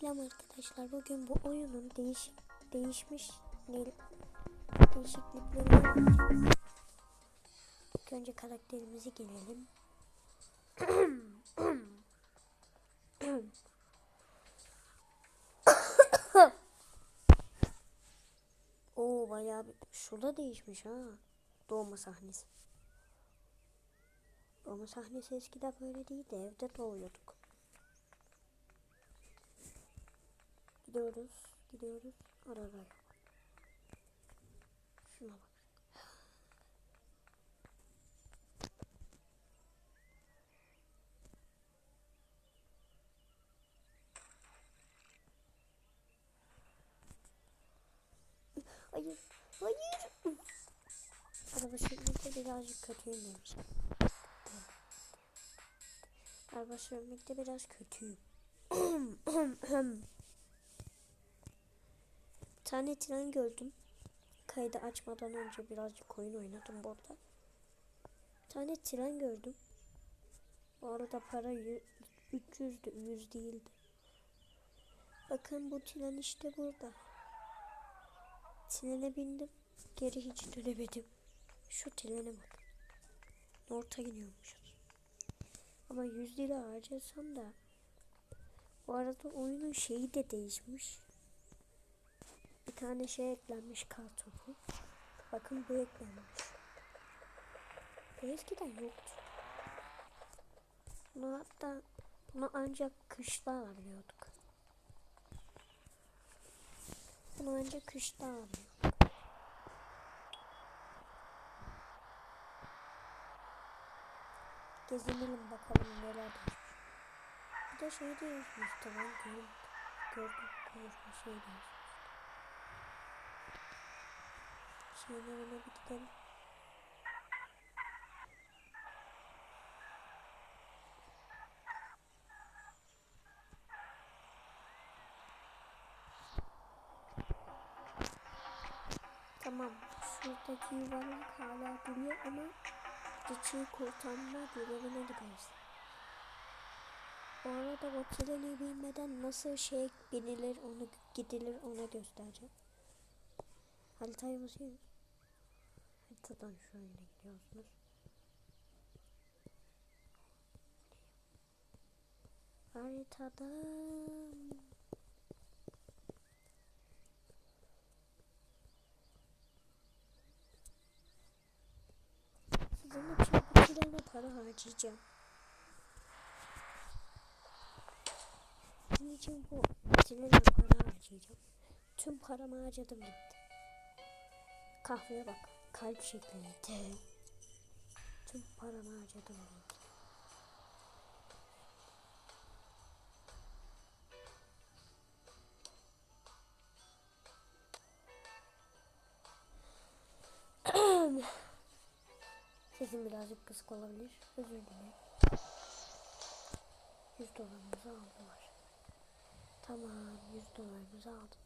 Selam arkadaşlar. Bugün bu oyunun değiş değişmiş yapacağız. İlk önce karakterimizi girelim. Oo bayağı bir şurada değişmiş ha. Doğma sahnesi. Doğma sahnesi eskiden böyle değildi. Evde doğuyorduk. Gidiyoruz, gidiyoruz. Araba yok. Şuna bak. Hayır, hayır. Araba sürmekte birazcık kötüyüm demiş. Araba sürmekte biraz kötüyüm. Tane tren gördüm. Kaydı açmadan önce birazcık oyun oynadım burada. Bir tane tren gördüm. Bu arada para 300'dü, 100 değildi. Bakın bu tren işte burada. Trene bindim. Geri hiç dönemedim. Şu trene bak. Orta gidiyormuşuz. Ama 100 lira harcasam da bu arada oyunun şeyi de değişmiş. Tane şey eklenmiş kartopu. Bakın bu eklenmiş. Bu eskiden yoktu. Bunu hatta bunu ancak kışta alıyorduk. Bunu ancak kışta alıyorduk. Gezinelim bakalım neler değişmiş. Bir de şey değişmiş tamam gördüm. Gördüm konuşma şey değişmiş. Şeylerine bir gidelim. Tamam. Şuradaki yuvarlak hala duruyor ama geçiyi kurtarma görevine gidiyoruz. Bu arada treni bilmeden nasıl şey binilir onu gidilir ona göstereceğim. Haritayı basıyoruz. Haritadan şöyle gidiyorsunuz. Haritadan Sizin için bu trene para harcayacağım. Sizin için bu trene para harcayacağım. Tüm paramı harcadım gitti. Kahveye bak. Kalp şeklinde. Tüm paramı harcadım. Sesim birazcık kısık olabilir. Özür dilerim. 100 dolarımızı aldılar. Tamam 100 dolarımızı aldınız.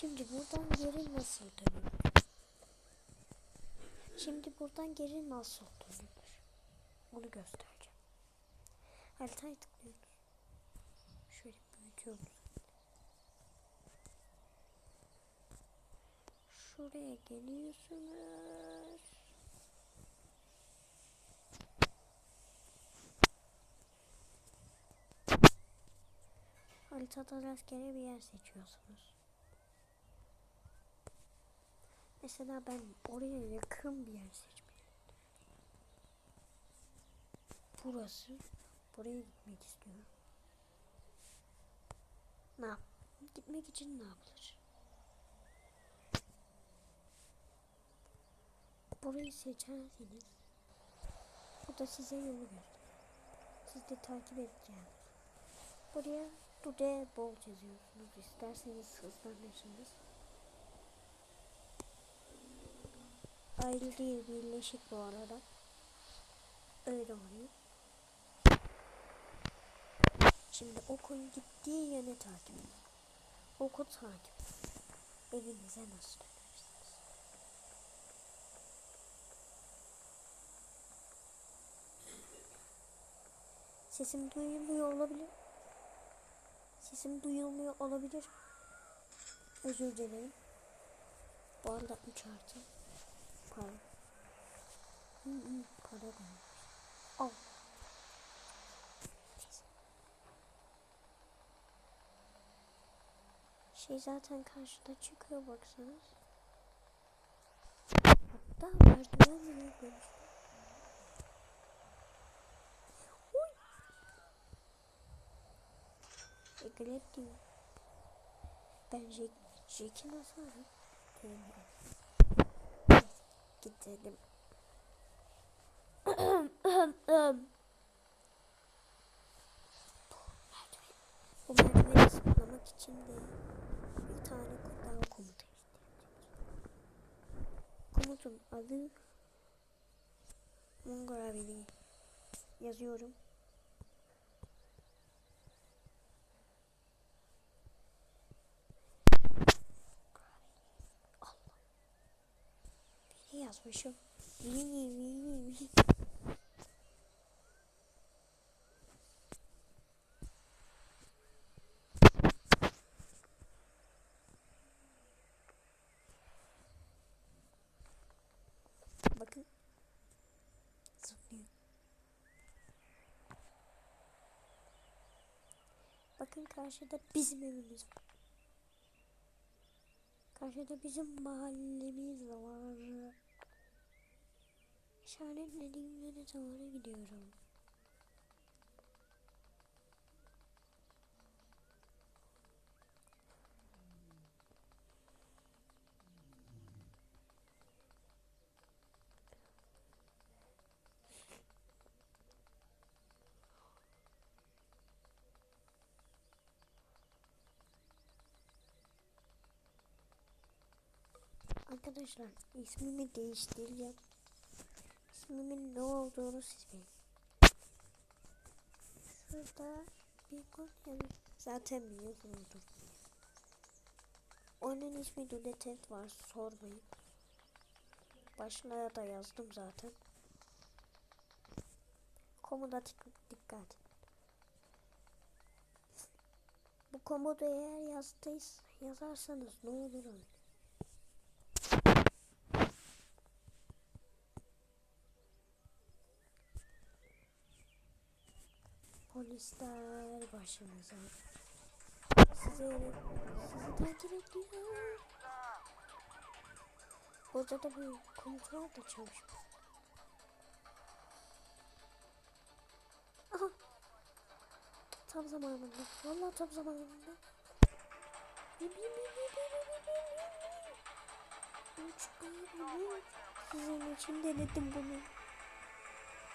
Şimdi buradan geri nasıl dönülür? Şimdi buradan geri nasıl dönülür? Onu göstereceğim. Haritaya tıklıyoruz. Şöyle büyütüyoruz. Şuraya geliyorsunuz. Haritada rastgele bir yer seçiyorsunuz. Mesela ben oraya yakın bir yer seçmeliyim. Burası. Buraya gitmek istiyorum. Ne yap? Gitmek için ne yapılır? Burayı seçerseniz bu da size yolu gösterir. Siz de takip edeceğiniz. Buraya Dude bol yazıyorsunuz. İsterseniz hızlanırsınız. Ayrı değil birleşik bu arada. Öyle oluyor. Şimdi okun gittiği yöne takip edin. Oku takip edin. Evinize nasıl dönersiniz? Sesim duyulmuyor olabilir. Sesim duyulmuyor olabilir. Özür dilerim. Bu arada 3 artı. Para. Hı hı, para da. Al. Şey zaten karşıda çıkıyor baksanız. Hatta merdiven bile. Oy. Eglep diyor. Ben Jack, Jack'i nasıl arayayım? Gidelim. Bu merdiveni zıplamak için de bir tane daha komuta Komutun adı Mongravili yazıyorum. Yazmışım. Bakın. Zıplıyor. Bakın karşıda bizim evimiz var. Karşıda bizim mahallemiz var. İşaretlediğim yöne doğru gidiyorum. Arkadaşlar ismimi değiştireceğim. İsmimin ne olduğunu siz bilin. Şurada bir yazıyor. Zaten biliyorsunuzdur. Onun ismi Dudetet var sormayın. Başlığa da yazdım zaten. Komoda dikkat. Bu komodu eğer yazdıysa yazarsanız ne olur öyle. Polisler başımıza. Size sizi takip ediyor. Burada da bir kontrol da çalışıyor. Tam zamanında. Vallahi tam zamanında. Bin, bin, bin, bin, bin, bin, bin, bin. Bir. Sizin için denedim bunu.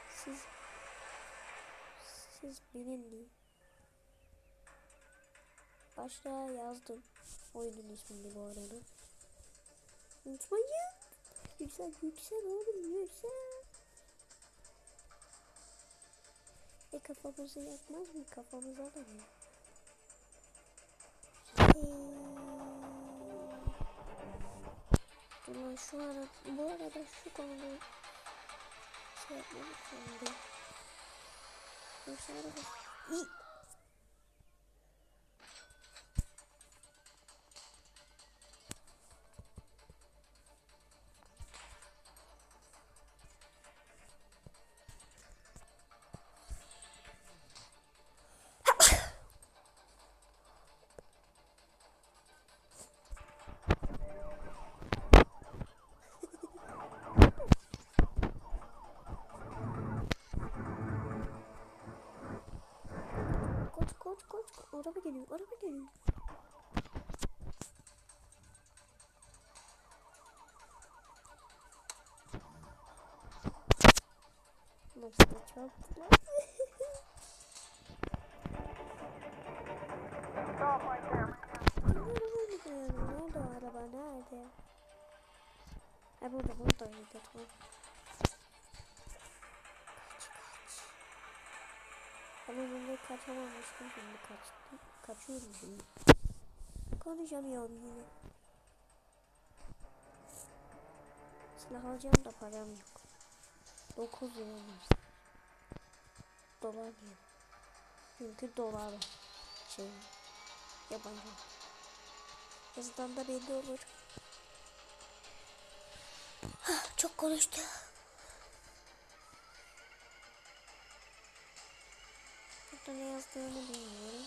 Siz bilin diye. Başlığa yazdım. Oyunun ismini bu arada. Unutmayın. Yüksel yüksel oğlum yüksel. E kafamızı yakmaz mı? Mı? Dur lan şu ara, bu arada şu konuda şey yapmak zorundayım. い。Koş koş. Araba geliyor. Araba geliyor. Nasıl da çarptılar. Arabayı gidiyorum. Nerede o araba? Nerede? Ha burada burada. burada kaçamamıştım şimdi kaçtım. Kaçıyorum şimdi. Konuşamıyorum yine. Silah alacağım da param yok. 9 lira var. Dolar diyor. Çünkü dolar. Şey yabancı. Yazıdan da belli olur. Hah, çok konuştu. Yazdığını bilmiyorum.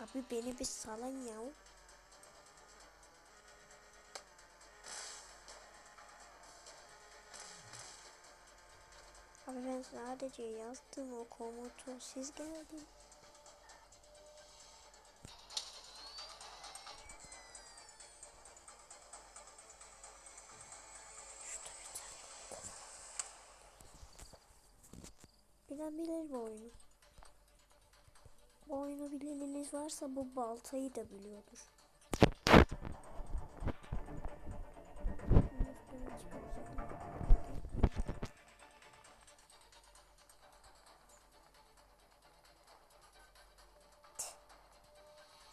Abi beni bir salın ya. Abi ben sadece yazdım o komutu siz geldin. Bilir bu oyunu. Bu oyunu bileniniz varsa bu baltayı da biliyordur.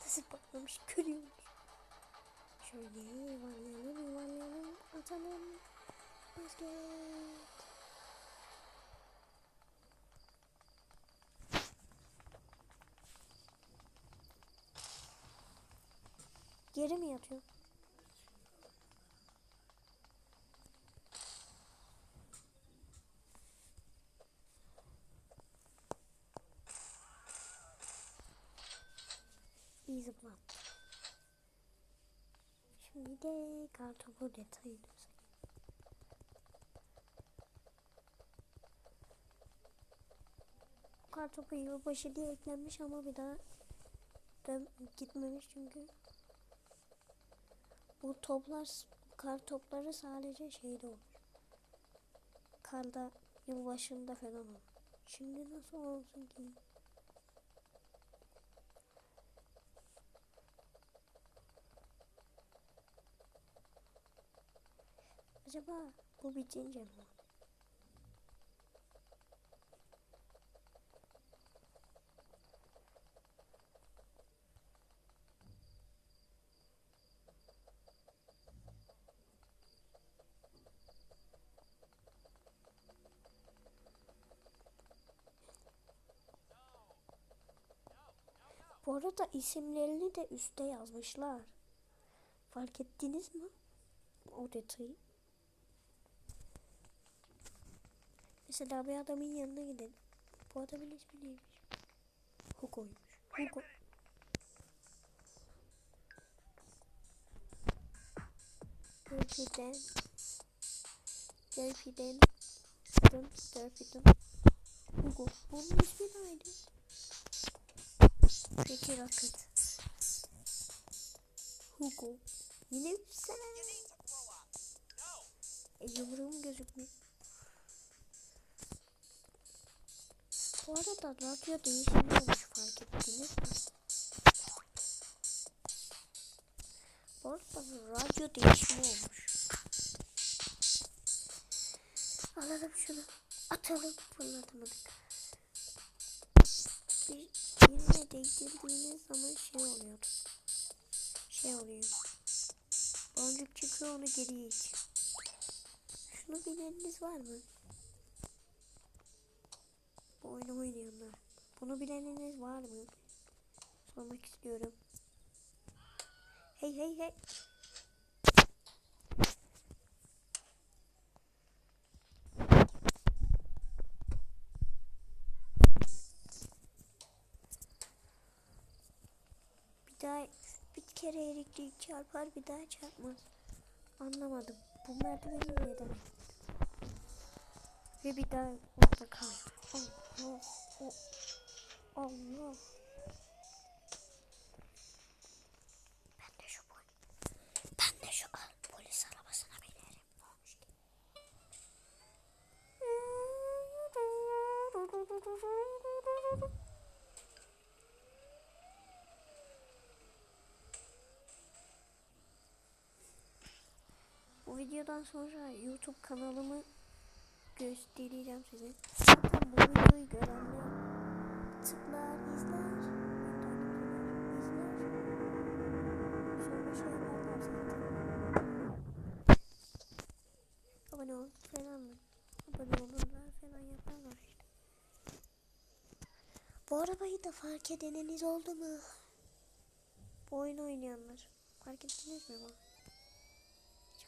Nasıl patlamış görüyormuş. Şöyle yuvarlayalım yuvarlayalım atalım. Basket. Geri mi yatıyor? İyi zıplattı. Şimdi de kartopu detayını Kartopu yılbaşı diye eklenmiş ama bir daha gitmemiş çünkü bu toplar kar topları sadece şeyde olur. Karda yılbaşında falan olur. Şimdi nasıl olsun ki? Acaba bu bitince mi? Bu arada isimlerini de üste yazmışlar. Fark ettiniz mi? O detayı. Mesela bir adamın yanına gidelim. Bu adamın ismi neymiş? Hugo'ymuş. Hugo. Derpiden. Dın, Derpiden. Hugo. Bunun ismi neydi? Peki Rocket. Hugo. Yine sene. E, yumruğum gözükmüyor. Bu arada radyo değişmiyormuş fark ettiniz mi? Bu arada radyo değişmiyormuş. Alalım şunu. Atalım. Fırlatamadık. Bir birine değdirdiğiniz zaman şey oluyor. Şey oluyor. Boncuk çıkıyor onu geriye it. Şunu bileniniz var mı? Bu oyunu oynayanlar. Bunu bileniniz var mı? Sormak istiyorum. Hey hey hey. Daha bir kere elektrik çarpar bir daha çarpmaz. Anlamadım. Bu merdivenin ne demek? Ve bir daha orada kal. Allah. o- Allah. Ben de şu boy. Ben de şu polis arabasına binerim. Bu videodan sonra YouTube kanalımı göstereceğim size. Zaten bu videoyu görenler tıklar, izler. şey yaparlar zaten. falan abone olurlar falan yaparlar işte. Bu arabayı da fark edeniniz oldu mu? Bu oyun oynayanlar. Fark ettiniz mi bu?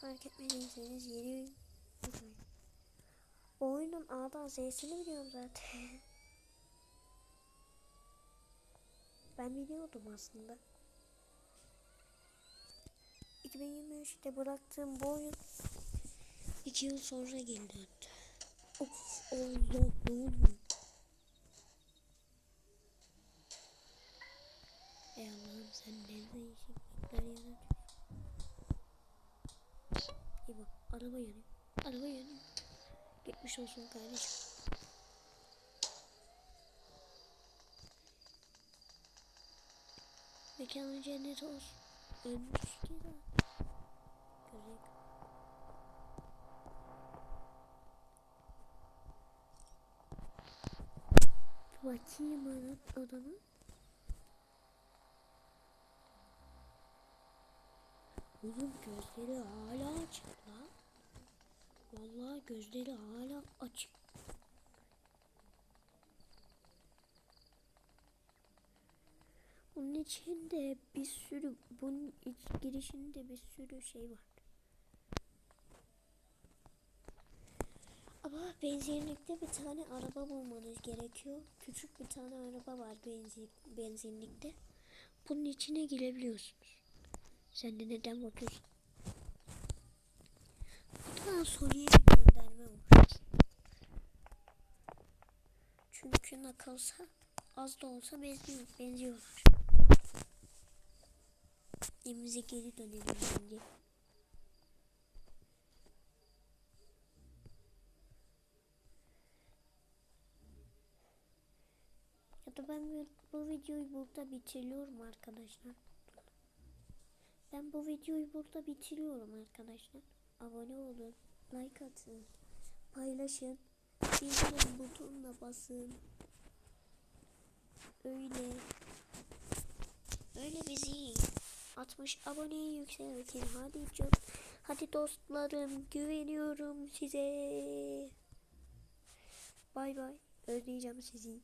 Fark etmediyseniz yeni. Bu oyunun A'dan Z'sini biliyorum zaten. Ben biliyordum aslında. 2023'te bıraktığım bu oyun 2 yıl sonra geri döndü. Of Allah ne oluyor? Ey Allah'ım sen ne değişiklikler yaratıyorsun. Bak araba yanıyor. Araba yanıyor. Geçmiş olsun kardeşim. Mekanı cennet olsun. Ölmüş ki de. Görek. Bakayım adam, adamı. Oğlum gözleri hala açık lan. Vallahi gözleri hala açık. Bunun içinde bir sürü bunun iç girişinde bir sürü şey var. Ama benzinlikte bir tane araba bulmanız gerekiyor. Küçük bir tane araba var benzin, benzinlikte. Bunun içine girebiliyorsunuz. Sen de neden bakıyorsun? Daha Sony'ye bir gönderme olmuş. Çünkü nakılsa az da olsa benziyor, benziyorlar. Evimize geri dönelim şimdi. Ya da ben bu videoyu burada bitiriyorum arkadaşlar. Ben bu videoyu burada bitiriyorum arkadaşlar. Abone olun, like atın, paylaşın, bildirim butonuna basın. Öyle. Öyle bizi 60 aboneyi yükseltin. Hadi can. Hadi dostlarım güveniyorum size. Bay bay. Özleyeceğim sizi.